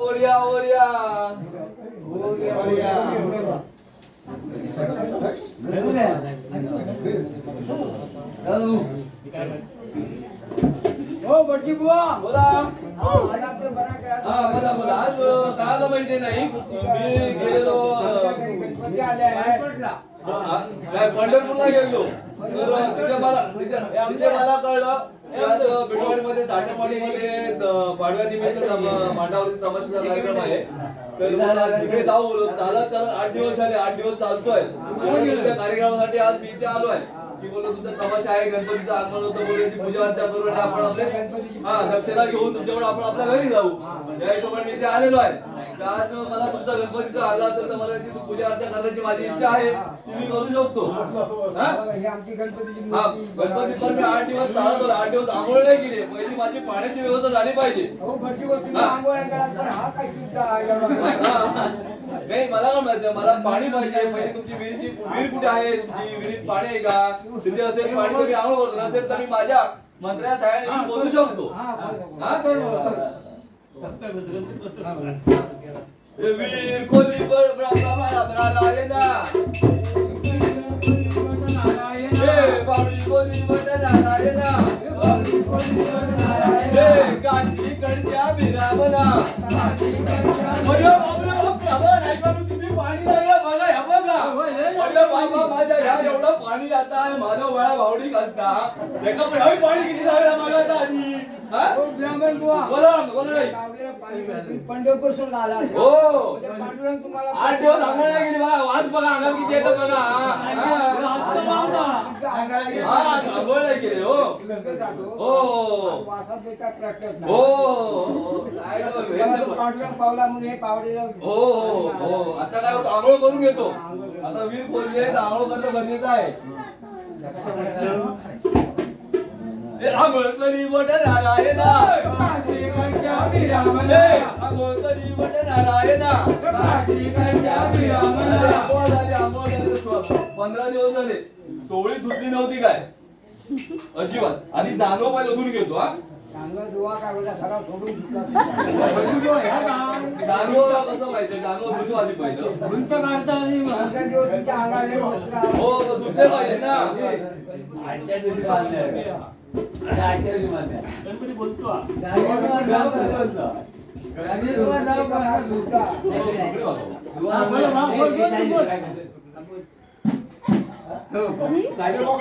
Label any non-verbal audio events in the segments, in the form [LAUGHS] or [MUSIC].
ओरिया ओरिया हो बटकी बुवा. बोला. हा? हा बोला बोला. आज काय आलं माहिती नाही मी गेलेलो. गणपती आले आहे. काय पंढरपूरला गेलो तर तिथे मला तिथे तिथे मला कळलं. की बिडवाडीमध्ये साठेवाडीमध्ये द- पाडव्या निमित्त तम- मांडावरती तमाशाचा कार्यक्रम आहे तर मला तिकडे जाऊ बोललो चालत चालत आठ दिवस झाले आठ दिवस चालतोय. कार्यक्रमासाठी आज मी इथे आलोय. की बोललो तुमचा तमाशा आहे. गणपतीचं आगमन होतं. बोललो याची पूजा अर्चा करून आणि आपण आपले हा दक्षिणा घेऊन तुमच्याकडे आपण आपल्या घरी जाऊ. या हिशोबाने मी इथे आलेलो आहे. तर आज मला तुमचा गणपतीचा आला असेल तर मला तिथे पूजा अर्चा करण्याची माझी इच्छा आहे. ती मी करू शकतो. हा? बघा, आमची गणपतीची मूर्ती गणपती पण मी आठ दिवस चालत होतो. आठ दिवस आंघोळ नाही केली पहिली माझी पाण्याची व्यवस्था झाली पाहिजे. नाही मला काय माहिती मला पाणी पाहिजे. पहिली तुमची विहिरीची विहीर कुठे आहे? तुमची विहिरीत पाणी आहे का? तिथे असेल पाणी आंघोळ करतो नसेल तर मी माझ्या मंत्र्या सहाय्याने मी बोलू शकतो. वीर कोली बळा नारायणा. बाबा, माझ्या ह्या एवढं पाणी जात माझा वळा भावडी घालता एका ह्याही पाणी किती लागला मला आता? आधी पंढरपूर सोडून आला. हो. म्हणजे पांडुरंग तुम्हाला आठ दिवस आंघोळ नाही गेली बघा वाच बघा अंगात किती येतं बघा. हा, हा. गेलं. हा. पांडुरंग पावला म्हणून हे हो हो हो. आता काय आंघोळ करून घेतो? आता वीर बोलले तर आंघोळ करणं गरजेचं आहे. आंघोळ करी नारायणा आंघोळ करी नारायणा आंघोळ झाली, आंघोळ पंधरा दिवस झाले सोळी धुतली नव्हती काय अजिबात आणि जाणव पाहिलं धुवून घेतो हा चांगला काय बोलला सोडून कसं पाहिजे जाणव धुतो आधी पहिलं हो हो, धुतले पाहिजे ना आजच्या दिवशी गणपती बोलतो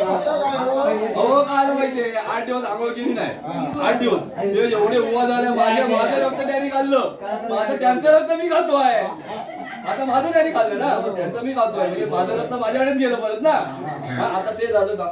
अहो काय माहितीये आठ दिवस आंघोळ केली नाही. आठ दिवस ते एवढे उभा झाले माझे माझं रक्त त्यांनी खाल्लं माझं त्यांचं रक्त मी खातो आहे आता माझं त्यांनी खाल्लं ना त्यांचं मी खातोय म्हणजे माझं रक्त माझ्याकडेच गेलं परत ना आता ते झालं का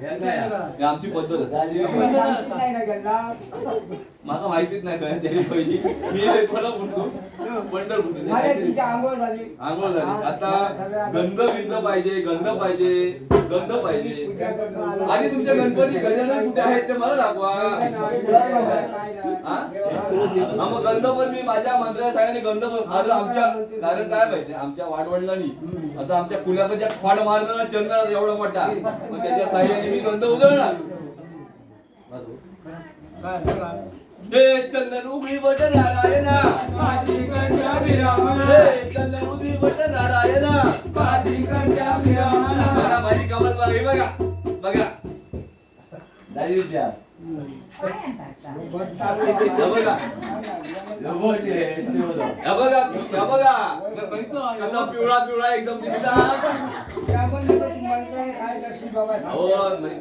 हो आमची पद्धत आहे. माहिती नाही ना त्यांना. मला माहितीच नाही काय त्याची पहिली. मी बोलतो पंढरपूर आंघोळ झाली. आंघोळ झाली. आता गंध बिंद पाहिजे गंध पाहिजे गंध पाहिजे. आणि तुमच्या गणपती गजानन कुठे आहेत ते मला दाखवा. मग गंध पण मी माझ्या मंत्र्या साहेबांनी गंध पण कारण आमच्या कारण काय माहिती? आमच्या वाडवडिलांनी असं आमच्या कुल्याच्या खोड मारणार चंद्र एवढा मोठा. मग त्याच्या साह्याने मी गंध उजळणार हे चंदन उघडी बट नारायणा. हे चंदन उघडी बट नारायणा. बघा माझी कमल बघा. हे बघा कसा पिवळा पिवळा एकदम दिसता हो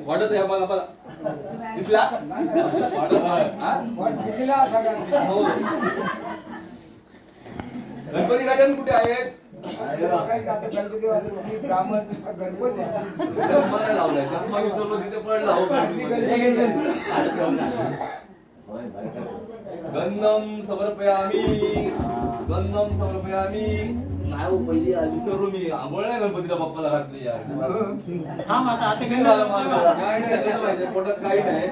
वाटत आहे दिसला. हा? हो गणपती गजानन कुठे आहेत ब्राह्मण गणपती आहे. चष्मा लावलाय चष्मा विसरलो तिथे पडला हो गंधम समर्पयामी गंधम समर्पयामी. नाही हो, पहिली आज विसरलो मी आंघोळ नाही गणपतीला बाप्पाला घातली यार. थांब आता आता माझं? काय नाही पोटात काही नाही.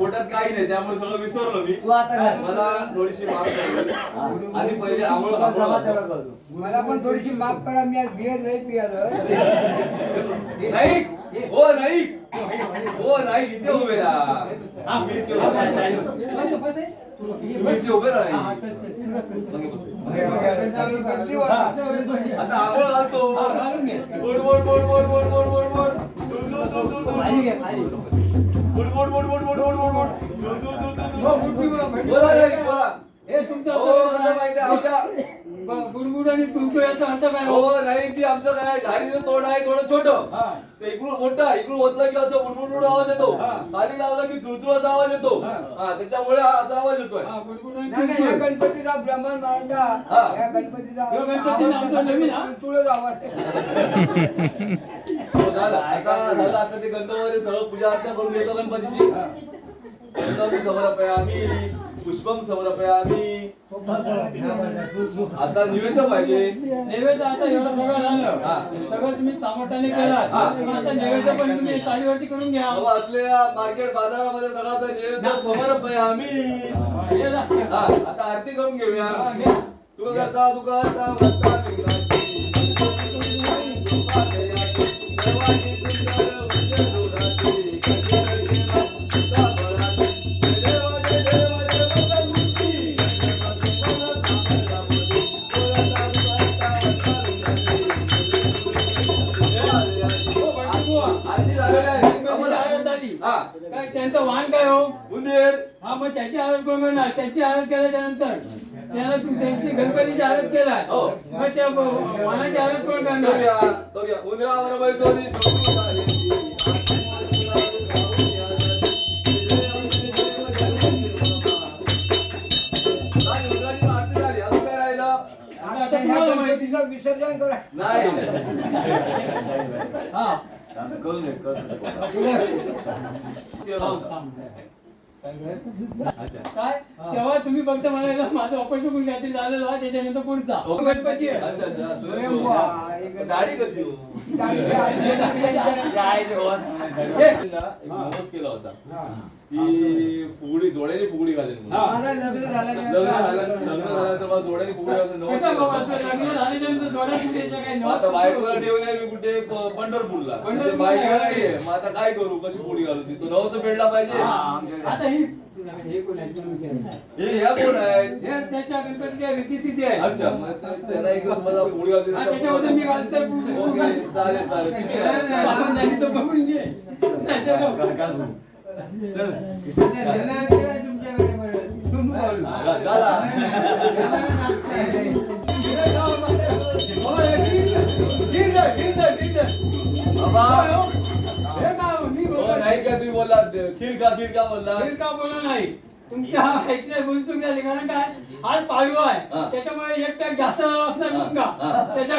पोटात काही नाही त्यामुळे सगळं विसरलो मी तू आता काय? मला थोडीशी माफ करा आणि पहिले आंघोळ. मला पण थोडीशी माफ करा मी आज बिअर नाही पियालं नाही हो नाही हो नाही इथे उभे राहा हा, मी इथे उभे राहा. तुम्ही इथे उभे राहा हा, नाही. चल, चल, तुला करतो. मागे बस. गलती होता. आता आंघोळ घालतो हा, दूर, दूर, दूर, दूर, दूर. हे. तुमचं बुडबुड आणि तुमचं याचा अर्थ काय हो नाईनची आमचं काय झाडीचं तोंड आहे थोडं छोट इकडून मोठा इकडून होतलं की असं बुडबुड आवाज येतो खाली लावला की झुळझुळाचा आवाज येतो हा त्याच्यामुळे असा आवाज येतोय गणपतीचा ब्राह्मण गणपतीचा गणपती नवीन आवाज झाला आता झालं आता ते गंधवरे सर्व पूजा अर्चा करून घेतो गणपतीची गंधम समर्पयामी पुष्पम समर्पयामी. आता निवेदन पाहिजे. नैवेद्य आता एवढं सगळं झालं. सगळं तुम्ही सामर्थ्याने केलं. आता नैवेद्य पण तुम्ही चालीवरती करून घ्या. बाबा असलेल्या मार्केट बाजारामध्ये सगळा आता निवेदन समर्पयामी. हे. जा. हा. आता आरती करून घेऊया. सुख करता दुःख आरती झालेली आहे काय त्यांचं वाण काय हो उंदीर हा मग त्याची आरोप मिळणार त्याची आरोप केला त्यानंतर त्याला त्यांची गणपतीची आरोप केला मग त्या वाणाची आरोप कोण करणार उंदरावर बैसवली विसर्जन करा. नाही. [LAUGHS] कळून काय? तेव्हा तुम्ही फक्त म्हणायला माझं ऑपरेशन कोण काहीतरी झालेलं आहे त्याच्यानंतर पुढचा गणपती दाढी कशी [LAUGHS] केला होता. की फुगडी जोड्याची फुगडी घालेल म्हणून. हा. लग्न झालं लग्न झालं लग्न झालं तर मला जोड्याची फुगडी घालून नवस कसं बाबा आता बायकोला ठेवून आहे मी कुठे प- पंढरपूरला पंढरपूरला म्हणजे बायकोला. नाहीये मग आता काय करू कशी पोळी घालू ती तो नवस पेडला पाहिजे हा, आता ही हे कोण आहे? तुला विचारायचं. हे ह्या कोण आहेत हे त्याच्या गणपतीच्या रीतीसिद्धी आहे अच्छा मग ते- मला घालते हा, त्याच्यामध्ये मी घालतोय ओके चालेल चालेल तुम्ही घाला. बाबून झाली तर बघून घे नाहीतर [LAUGHS] नाही का बोलला खिरका बोलला नाही तुमच्या माहिती बोलून तुमच्या लिखाण काय आज पाडवा आहे त्याच्यामुळे एक पॅक जास्त झाला असणार त्याच्या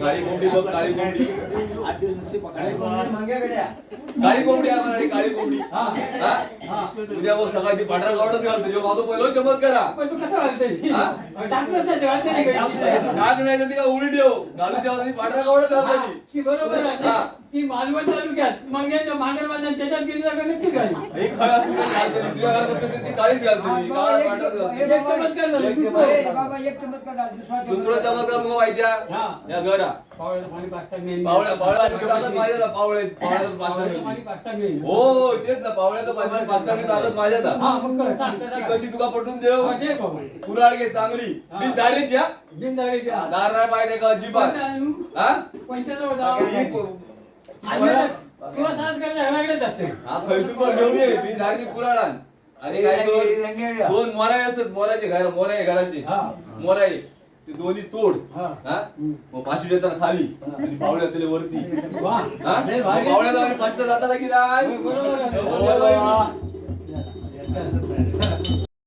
કાળી કોંબડી કાળી કોંબડી આ દિવસ નથી પકડાય માંગ્યા બેટા. काळी कोंबडी कोंबडी आहे काळी कोंबडी हा. हा? हा. उद्या बघ सकाळची पांढरा गावडच घालतो जेव्हा माझं पहिलं चमत्कार हा. पण तू कसं घालतोय? हा? टाकलंच नाही ते, घालते नाही काही. नाक नाही तर ती का उडी ठेव घालू तेव्हा ती पांढरा गावडच हा, घालतो ती बरोबर आहे हा. ती मालवण तालुक्यात मंग्याच्या मांगर बांधून त्याच्यात गेली तर नक्की ही खळा घालते ती. तुझ्या घरात असते ती काळीच घालते ती. काळा पांढराच घालते. एक चमत्कार झाला, एक दुसरं. चमत्कार. बाबा एक चमत्कार झाला, दुसरा दुसरं चमत्कार तुला माहिती हा. आहे या घरा पाणी घेईन. पावळ्या पावळ्या ताकद माझ्या हो तेच ना टाकली ताकद माझ्या ना हा, मग कर, सांग, ती सांग. कशी तुका पटवून देऊ हा, दे. कुराड घे चांगली हा. मी दाढीची हा बिनधागायची हा. दार नाही पाहिजे का अजिबात आणू? हा कोणत्याचा होता? ही को- आणि आता तुला सास करायला ह्याच्याकडे जाते. हा खैसूर पण घेऊन ये मी दाढी कुराड आण आणि काय कर दोन मोराई असतात मोराचे घर मोराई घराचे हा. मोराई ते दोन्ही तोड हा. हा मग पाचशे देताना खाली आणि पावड्या त्याला वरती वा हा लय भारी. पावड्याला आणि पाचशे जाताना की नाही बरोबर आहे. हो.